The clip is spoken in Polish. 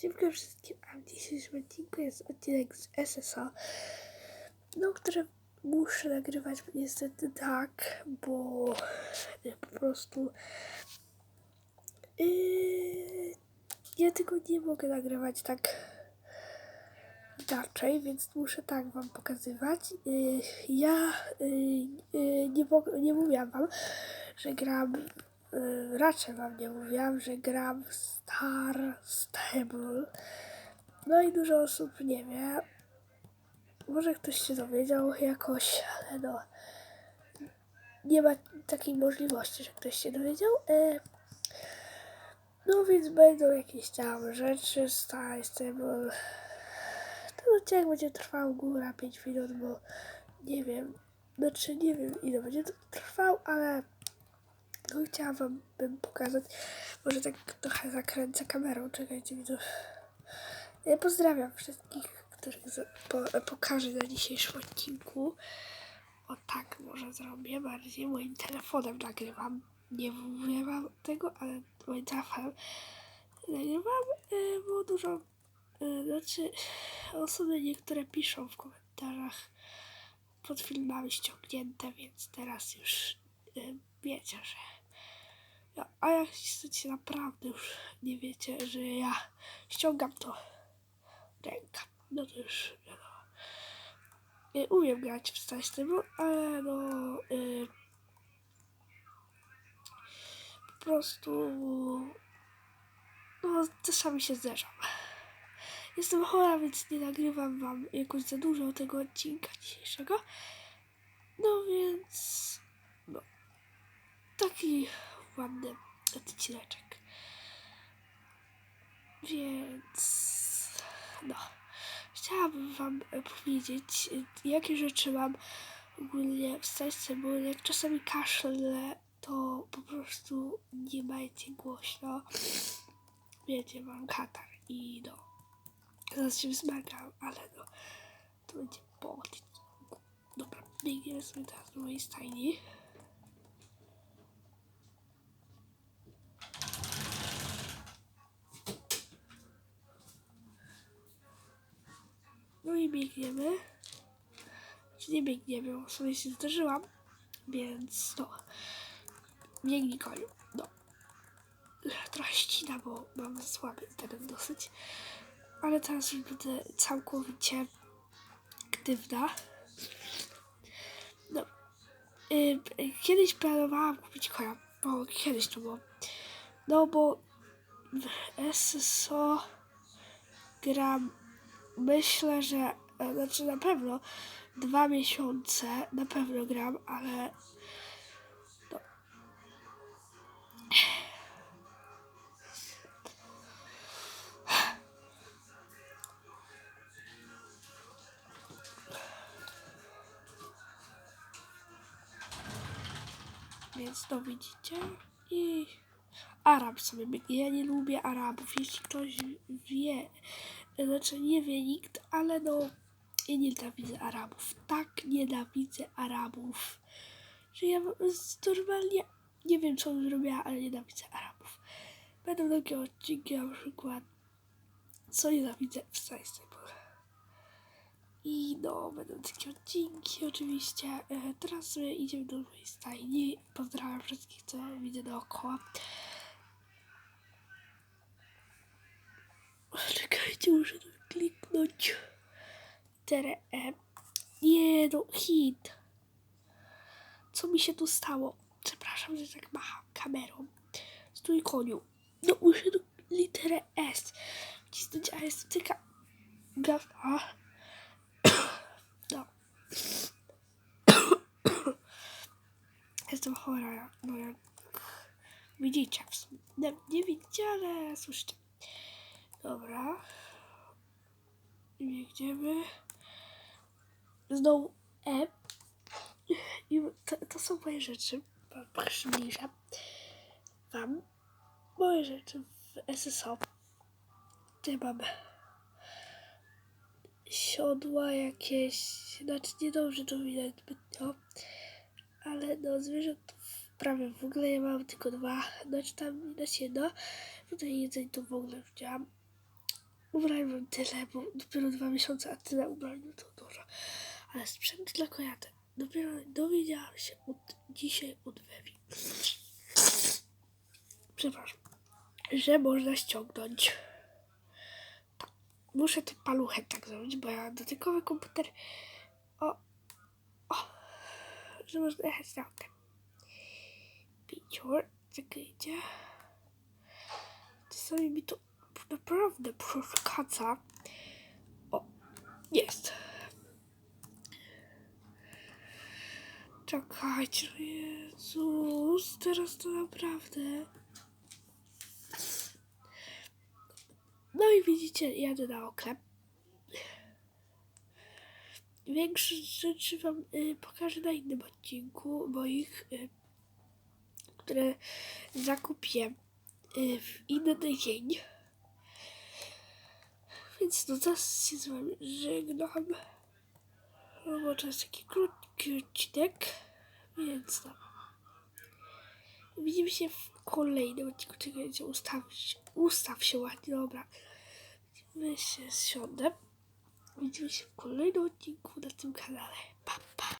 Siemka wszystkim, a w dzisiejszym odcinku jest odcinek z SSO, no, który muszę nagrywać niestety tak, bo y, po prostu yy, ja tego nie mogę nagrywać tak inaczej, więc muszę tak wam pokazywać. Yy, ja yy, nie, nie mówiłam wam, że gram raczej wam nie mówiłam, że gram Star Stable. No i dużo osób nie wie. Może ktoś się dowiedział jakoś, ale no. Nie ma takiej możliwości, że ktoś się dowiedział. E, no więc będą jakieś tam rzeczy z Star Stable. Ten odcinek będzie trwał góra 5 minut, bo nie wiem. Znaczy nie wiem ile będzie trwał, ale no chciałam wam pokazać. Może tak trochę zakręcę kamerą. Czekajcie tu. Ja pozdrawiam wszystkich, których po, pokażę na dzisiejszym odcinku. O tak może zrobię. Bardziej moim telefonem nagrywam. Nie mówię wam tego, ale moim telefonem nagrywam, y, bo dużo y, znaczy osoby niektóre piszą w komentarzach pod filmami ściągnięte, więc teraz już y, wiecie, że a jak chcecie naprawdę już nie wiecie, że ja ściągam to ręka, no to już wiadomo. Y, umiem grać w Star Stable, ale no y, po prostu no czasami się zderzam. Jestem chora, więc nie nagrywam wam jakoś za dużo tego odcinka dzisiejszego. No więc no taki ładny odcineczek. Więc no, chciałabym wam e, powiedzieć, e, jakie rzeczy mam ogólnie w sercu, bo jak czasami kaszlę, to po prostu nie majcie głośno. Wiecie, mam katar i no, zaraz się wzmagam, ale no, to będzie odcinku. Dobra, biegniemy sobie teraz do mojej stajni. Biegniemy. Czy nie biegniemy, bo sobie się zdarzyłam. Więc no. Biegnij koniu. No. Trochę ścina, bo mam słaby internet dosyć. Ale teraz już będę całkowicie aktywna. No. Y, kiedyś planowałam kupić konia. Bo kiedyś to było. No bo w SSO gram myślę, że e, znaczy na pewno dwa miesiące na pewno gram, ale no. Więc to widzicie i Arab sobie. Ja nie lubię Arabów. Jeśli ktoś wie, znaczy nie wie nikt, ale no ja nienawidzę Arabów. Tak nienawidzę Arabów, że ja normalnie nie wiem co bym zrobiła, ale nienawidzę Arabów. Będą takie odcinki na przykład co nienawidzę w Science i no, będą takie odcinki oczywiście. E, Teraz idziemy do mojej stajni. Pozdrawiam wszystkich, co widzę dookoła. Czekajcie, muszę tu kliknąć. Literę E. Nie no, hit. Co mi się tu stało? Przepraszam, że tak macham kamerą. Stój koniu. No, muszę tu literę S wcisnąć, a jest tylko gawna. No. Jestem chora, no jak widzicie. w sumie. Nie, nie widzicie, ale słyszycie. Dobra. Biegniemy. Znowu E. I to, to są moje rzeczy. Wam Przybliżę wam moje rzeczy w SSO. Tutaj mamy siodła jakieś, znaczy niedobrze to widać zbytnio, ale no zwierząt prawie w ogóle ja mam tylko dwa, znaczy tam widać jedno, tutaj jedzeń to w ogóle wziąłam, ubrań mam tyle, bo dopiero dwa miesiące, a tyle ubrań no to dużo. Ale sprzęt dla kojaty. Dopiero dowiedziałam się od dzisiaj od Wewi. Przepraszam. Że można ściągnąć. Muszę te paluchy tak zrobić, bo ja dotykowy komputer. O, o, że można jechać na autem. Picior, czekajcie. Czasami mi to naprawdę przeszkadza. O, jest. Czekajcie, Jezus, teraz to naprawdę. No i widzicie, jadę na oklep. Większe rzeczy wam y, pokażę na innym odcinku moich, y, które zakupię y, w inny dzień. Więc no teraz się z wami żegnam. No bo to jest taki krótki odcinek, więc no. Widzimy się w kolejnym odcinku. Czekajcie, ustaw, ustaw się ładnie, dobra. Widzimy się, siądę. Widzimy się w kolejnym odcinku na tym kanale. Pa, pa.